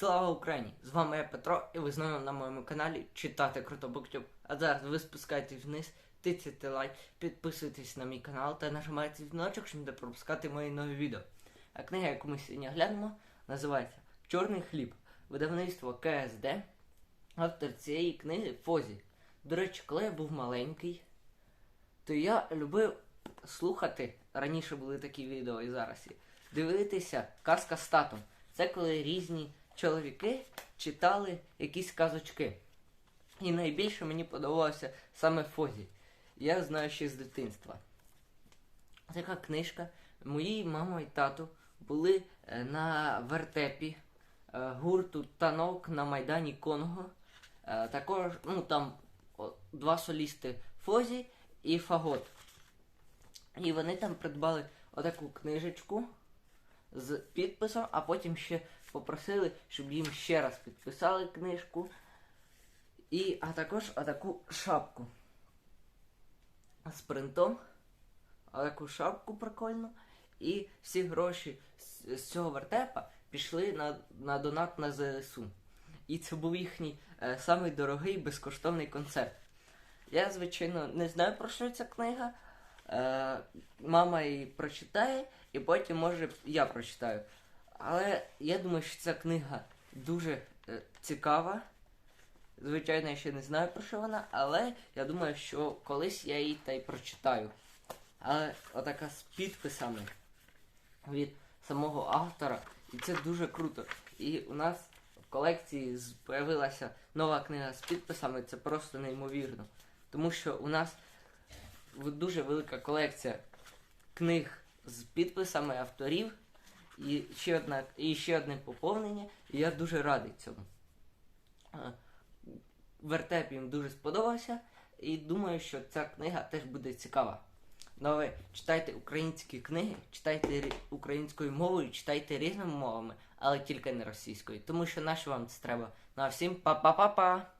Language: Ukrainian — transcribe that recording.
Слава Україні! З вами я Петро, і ви знову на моєму каналі читати круто Буктюб. А зараз ви спускаєтесь вниз, тицяйте лайк, підписуйтесь на мій канал та нажимайте дзвіночок, щоб не пропускати мої нові відео. А книга, яку ми сьогодні глянемо, називається Чорний хліб. Видавництво КСД. Автор цієї книги Фозі. До речі, коли я був маленький, то я любив слухати, раніше були такі відео і зараз дивитися казка з татом. Це коли різні чоловіки читали якісь казочки. І найбільше мені подобалося саме Фозі. Я знаю ще з дитинства. Така книжка. Мої мама і тато були е, на вертепі е, гурту танок на Майдані Конго. Е, Також ну, там два солісти Фозі і Фагот. І вони там придбали отаку книжечку з підписом, а потім ще попросили, щоб їм ще раз підписали книжку. І, а також отаку шапку з принтом. Отаку шапку прикольну. І всі гроші з, з цього вертепа пішли на, на донат на ЗСУ. І це був їхній е, самий дорогий безкоштовний концерт. Я, звичайно, не знаю про що ця книга. Е, мама її прочитає, і потім, може, я прочитаю. Але я думаю, що ця книга дуже е, цікава. Звичайно, я ще не знаю про що вона, але я думаю, що колись я її та й прочитаю. Але отака з підписами від самого автора, і це дуже круто. І у нас в колекції з- появилася нова книга з підписами, це просто неймовірно. Тому що у нас дуже велика колекція книг з підписами авторів, і ще, одна, і ще одне поповнення, і я дуже радий цьому. Е, Вертеп їм дуже сподобався, і думаю, що ця книга теж буде цікава. Ну, ви читайте українські книги, читайте українською мовою, читайте різними мовами, але тільки не російською, тому що наше вам це треба. Ну а всім па-па-па-па!